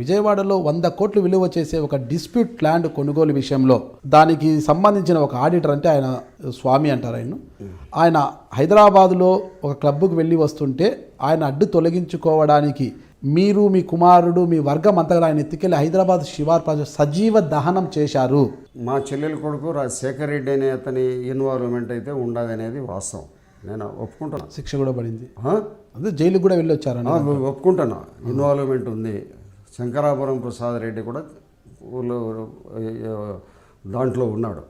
విజయవాడలో వంద కోట్లు విలువ చేసే ఒక డిస్ప్యూట్ ల్యాండ్ కొనుగోలు విషయంలో దానికి సంబంధించిన ఒక ఆడిటర్ అంటే ఆయన స్వామి అంటారు ఆయన ఆయన హైదరాబాదులో ఒక క్లబ్కు వెళ్ళి వస్తుంటే ఆయన అడ్డు తొలగించుకోవడానికి మీరు మీ కుమారుడు మీ వర్గం అంతా ఆయన ఎత్తుకెళ్ళి హైదరాబాద్ శివార్ ప్రాజెక్ట్ సజీవ దహనం చేశారు. మా చెల్లెల కొడుకు రా శేఖర్ రెడ్డి అనే అతని ఇన్వాల్వ్మెంట్ అయితే ఉండదు అనేది వాస్తవం. నేను ఒప్పుకుంటాను శిక్ష కూడా పడింది? అదే జైలుకు కూడా వెళ్ళి వచ్చారని ఆ, ఒప్పుకుంటాను ఇన్వాల్వ్మెంట్ ఉంది. శంకరాపురం ప్రసాద్ రెడ్డి కూడా ఊళ్ళో దాంట్లో ఉన్నాడు.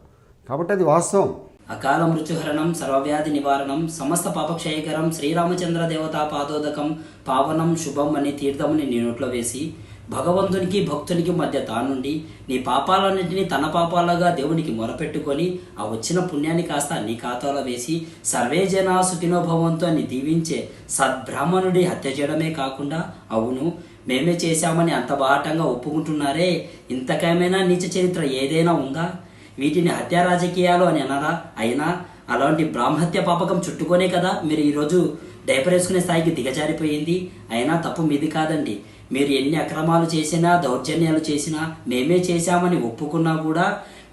కాబట్టి అది వాస్తవం. అకాల మృత్యుహరణం సర్వవ్యాధి నివారణం సమస్త పాపక్షయకరం శ్రీరామచంద్ర దేవతా పాదోదకం పావనం శుభం అనే తీర్థముని నీ నోట్లో వేసి భగవంతునికి భక్తునికి మధ్య తానుండి నీ పాపాలన్నింటినీ తన పాపాలుగా దేవునికి మొరపెట్టుకొని ఆ వచ్చిన పుణ్యాన్ని కాస్త నీ ఖాతాలో వేసి సర్వే జనా అని దీవించే సద్బ్రాహ్మణుడి హత్య చేయడమే కాకుండా అవును మేమే చేశామని అంత బాహటంగా ఒప్పుకుంటున్నారే. ఇంతకేమైనా నీచ చరిత్ర ఏదైనా ఉందా? వీటిని హత్యా రాజకీయాలు అని అనరా? అయినా అలాంటి బ్రాహ్మహత్య పాపకం చుట్టుకోనే కదా మీరు ఈరోజు దయపరేసుకునే స్థాయికి దిగజారిపోయింది. అయినా తప్పు మీది కాదండి. మీరు ఎన్ని అక్రమాలు చేసినా దౌర్జన్యాలు చేసినా మేమే చేశామని ఒప్పుకున్నా కూడా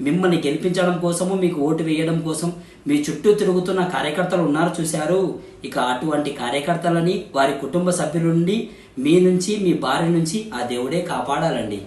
మిమ్మల్ని గెలిపించడం కోసము మీకు ఓటు వేయడం కోసం మీ చుట్టూ తిరుగుతున్న కార్యకర్తలు ఉన్నారు చూశారు. ఇక అటువంటి కార్యకర్తలని వారి కుటుంబ సభ్యుల నుండి మీ నుంచి మీ భార్య నుంచి ఆ దేవుడే కాపాడాలండి.